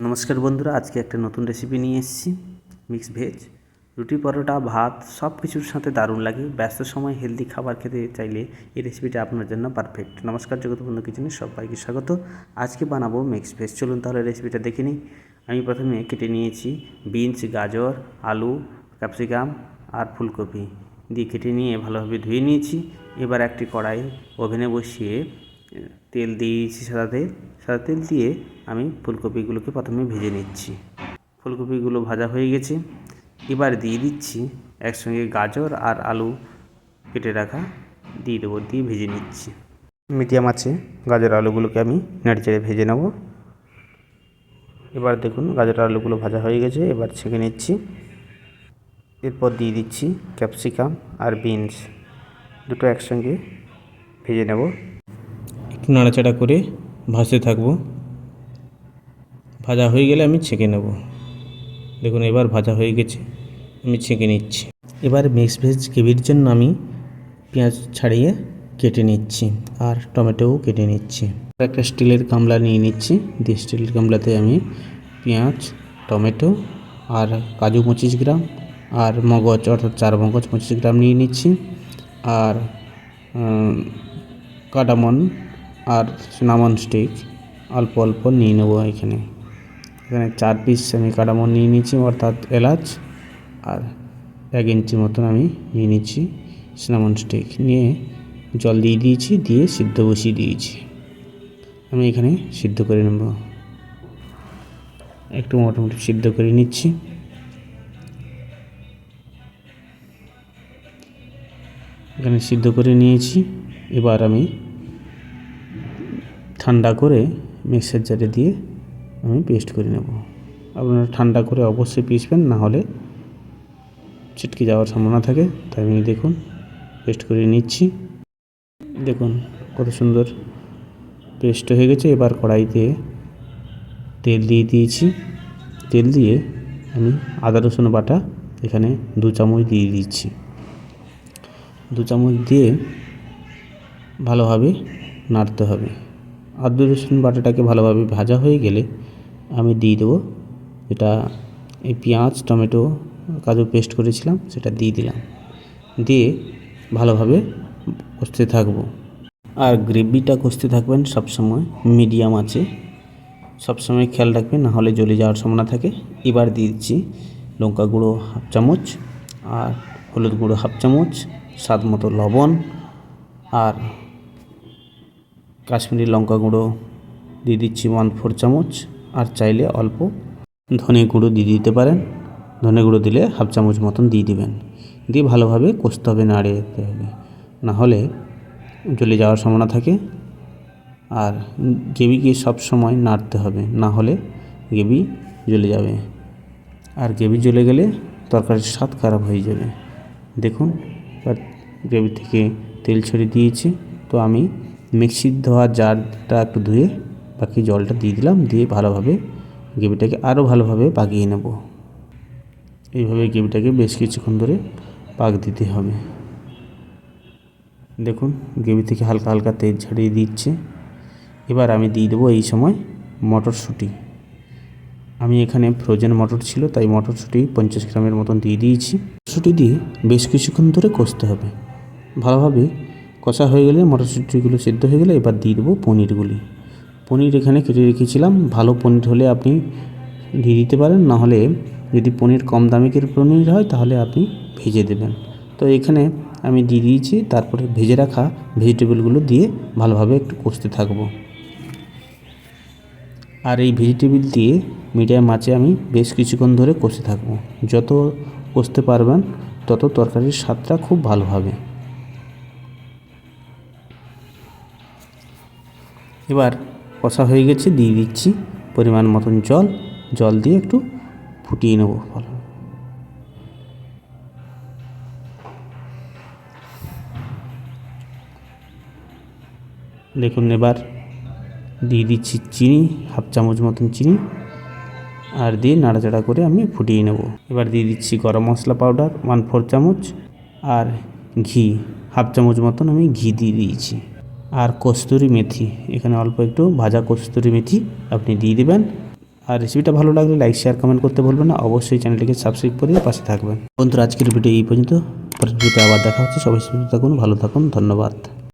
নমস্কার বন্ধুরা, আজকে একটা নতুন রেসিপি নিয়ে এসেছি মিক্স ভেজ রুটি, পরোটা, ভাত সব কিছুর সাথে দারুণ লাগে। ব্যস্ত সময় হেলদি খাবার খেতে চাইলে এই রেসিপিটা আপনার জন্য পারফেক্ট নমস্কার জগৎবন্ধু কিচেনে, সবাইকে স্বাগত। আজকে বানাবো মিক্স ভেজ চলুন তাহলে রেসিপিটা দেখে নিই। আমি প্রথমে কেটে নিয়েছি বিনস গাজর, আলু ক্যাপসিকাম আর ফুলকপি। দিয়ে কেটে নিয়ে ভালোভাবে ধুয়ে নিয়েছি। এবার একটি কড়াই ওভেনে বসিয়ে তেল দিয়েছি সাদা তেল সাদা তেল দিয়ে আমি ফুলকপিগুলোকে প্রথমে ভেজে নিচ্ছি। ফুলকপিগুলো ভাজা হয়ে গেছে। এবার দিয়ে দিচ্ছি একসঙ্গে গাজর আর আলু কেটে রাখা। দিয়ে দেবো, দিয়ে ভেজে নিচ্ছি। মিডিয়াম আছে, গাজর আলুগুলোকে আমি নেড়েচেড়ে ভেজে নেব। এবার দেখুন, গাজর আলুগুলো ভাজা হয়ে গেছে, এবার ছেঁকে নিচ্ছি। এরপর দিয়ে দিচ্ছি ক্যাপসিকাম আর বিনস। দুটো একসঙ্গে ভেজে নেব। একটু নাড়াচাড়া করে ভাজতে থাকব। ভাজা হয়ে গেলে আমি ছেঁকে নেব। দেখুন এবার ভাজা হয়ে গেছে আমি ছেঁকে নিচ্ছি। এবার মিক্স ভেজ গ্রেভির জন্য আমি পেঁয়াজ ছাড়িয়ে কেটে নিচ্ছি আর টমেটোও কেটে নিচ্ছি। একটা স্টিলের গামলা নিয়ে নিচ্ছি। দিয়ে স্টিলের গামলাতে আমি পেঁয়াজ টমেটো আর কাজু পঁচিশ গ্রাম আর মগজ অর্থাৎ চার মগজ পঁচিশ গ্রাম নিয়ে নিচ্ছি। আর উম, কাটামন আর সিনামন স্টিক অল্প অল্প নিয়ে নেব এখানে। এখানে চার পিস আমি কাটামন নিয়ে নিচ্ছি, অর্থাৎ এলাচ, আর এক ইঞ্চি মতন আমি নিয়ে নিচ্ছি সিনামন স্টিক নিয়ে জল দিয়ে দিয়েছি, দিয়ে সিদ্ধ বসিয়ে দিয়েছি। আমি এখানে সিদ্ধ করে নেব। একটু মোটামুটি সিদ্ধ করে নিচ্ছি। এখানে সিদ্ধ করে নিয়েছি। এবার আমি ঠান্ডা করে মিক্সার জারে দিয়ে আমি পেস্ট করে নেব। আপনারা ঠান্ডা করে অবশ্যই পিসবেন না হলে ছিটকে যাওয়ার সম্ভাবনা থাকে। তাই আমি দেখুন, পেস্ট করে নিচ্ছি। দেখুন কত সুন্দর পেস্ট হয়ে গেছে। এবার কড়াইতে তেল দিয়ে দিয়েছি। তেল দিয়ে আমি আদা, রসুন বাটা এখানে দু চামচ দিয়ে দিচ্ছি। দু চামচ দিয়ে ভালোভাবে নাড়তে হবে। আদা রসুন বাটাটাকে ভালোভাবে ভাজা হয়ে গেলে আমি দিয়ে দেবো এটা এই পেঁয়াজ, টমেটো, কাজু পেস্ট করেছিলাম, সেটা দিয়ে দিলাম। দিয়ে ভালোভাবে কষতে থাকব। আর গ্রেভিটা কষতে থাকবেন সবসময় মিডিয়াম আছে। সবসময় খেয়াল রাখবেন, না হলে জ্বলে যাওয়ার সম্ভাবনা থাকে। এবার দিয়ে দিচ্ছি লঙ্কা গুঁড়ো হাফ চামচ আর হলুদ গুঁড়ো হাফ চামচ, স্বাদ মতো লবণ আর কাশ্মীরি লঙ্কা গুঁড়ো দিয়ে দিচ্ছি ওয়ান ফোর চামচ, আর চাইলে অল্প ধনে গুঁড়ো দিয়ে দিতে পারেন। ধনে গুঁড়ো দিলে হাফ চামচ মতন দিয়ে দিবেন। দিয়ে ভালোভাবে কষতে হবে নাড়িয়ে হবে। না হলে জ্বলে যাওয়ার সম্ভাবনা থাকে। আর সব সময় নাড়তে হবে। না হলে গ্রেভি জ্বলে যাবে। আর গ্রেভি জ্বলে গেলে তরকারির স্বাদ খারাপ হয়ে যাবে। দেখুন গ্রেভি থেকে তেল ছড়িয়ে দিয়েছি। তো আমি মিক্সির ধোয়া জারটা একটু ধুয়ে বাকি জলটা দিয়ে দিলাম, দিয়ে ভালোভাবে গ্রেভিটাকে আরও ভালোভাবে পাকিয়ে নেব। এইভাবে গ্রেভিটাকে বেশ কিছুক্ষণ ধরে পাক দিতে হবে। দেখুন, গ্রেভি থেকে হালকা হালকা তেল ছাড়িয়ে দিচ্ছে। এবার আমি দিয়ে দেবো এই সময় মটরশুঁটি। আমি এখানে ফ্রোজেন মটর ছিল, তাই মটরশুঁটি পঞ্চাশ গ্রামের মতন দিয়ে দিয়েছি। মটরশুঁটি দিয়ে বেশ কিছুক্ষণ ধরে কষতে হবে। ভালোভাবে কষা হয়ে গেলে মটরশুঁটিগুলো সেদ্ধ হয়ে গেলে এবার দিয়ে দেবো পনিরগুলি। পনির এখানে কেটে রেখেছিলাম। ভালো পনির হলে আপনি দিয়ে দিতে পারেন। না হলে যদি পনির কম দামিকের পনির হয়, তাহলে আপনি ভেজে দেবেন। তো এখানে আমি দিয়ে দিয়েছি। তারপরে ভেজে রাখা ভেজিটেবলগুলো দিয়ে ভালোভাবে একটু কষতে থাকব। আর এই ভেজিটেবিল দিয়ে মিডিয়াম আঁচে আমি বেশ কিছুক্ষণ ধরে কষতে থাকব। যত কষতে পারবেন, তত তরকারির স্বাদটা খুব ভালো হবে। এবার কষা হয়ে গেছে, দিয়ে দিচ্ছি পরিমাণ মতন জল। জল দিয়ে একটু ফুটিয়ে নেব, ভালো। দেখুন, এবার দিয়ে দিচ্ছি চিনি, হাফ চামচ মতন চিনি, আর দিয়ে নাড়াচাড়া করে আমি ফুটিয়ে নেব। এবার দিয়ে দিচ্ছি গরম মশলা পাউডার, ওয়ান ফোর চামচ, আর ঘি, হাফ চামচ মতন আমি ঘি দিয়ে দিয়েছি। আর কস্তুরি মেথি, এখানে অল্প একটু ভাজা কস্তুরি মেথি আপনি দিয়ে দেবেন। আর রেসিপিটা ভালো লাগলে লাইক শেয়ার কমেন্ট করতে বলবেন না। অবশ্যই চ্যানেলটিকে সাবস্ক্রাইব করে পাশে থাকবেন। বন্ধুরা, আজকের ভিডিও এই পর্যন্ত। পরের ভিডিওতে আবার দেখা হচ্ছে। সবাই সুস্থ থাকুন, ভালো থাকুন। ধন্যবাদ।